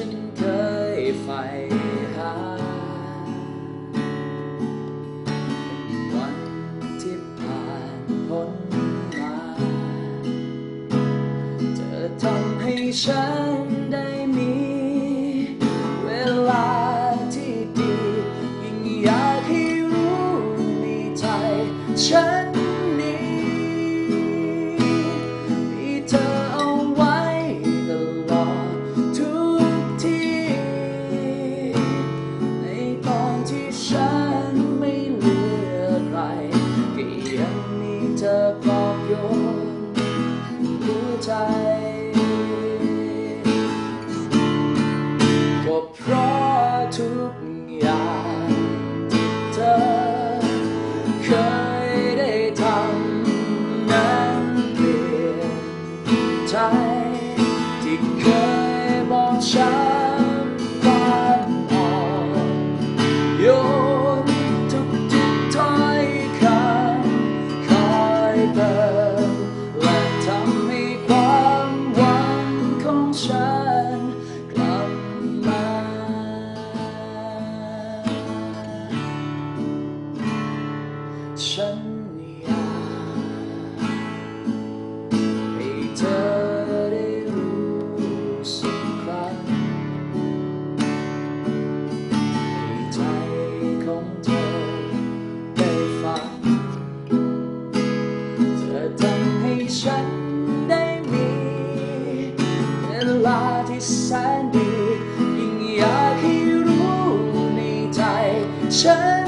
ฉันเคยใฝ่หา วันที่ผ่านพ้นมา เธอทำให้ฉัน เฉันอยากให้เธอได้รู้สักครั้งให้ใจของเธอได้ฟัง เธอทำให้ฉันได้มีเวลาที่แสนดี ยิ่งอยากให้รู้ในใจฉัน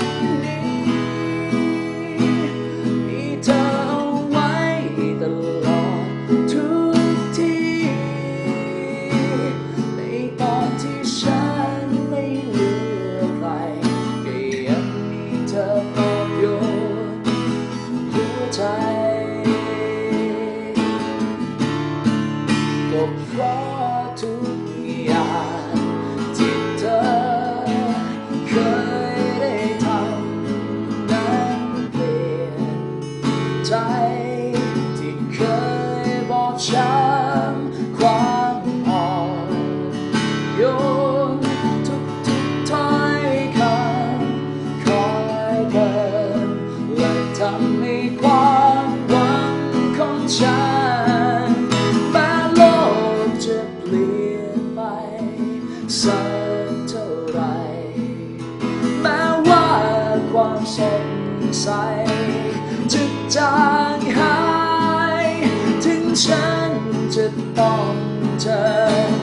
ที่เคยบอกฉันความอ่อนโยนทุกทุกๆถ้อยคำคอยเดินและทำให้ความหวังของฉันแม้โลกจะเปลี่ยนไปสักเท่าไรแม้ว่าความสดใสจะจาง ฉันจะต้องเจอ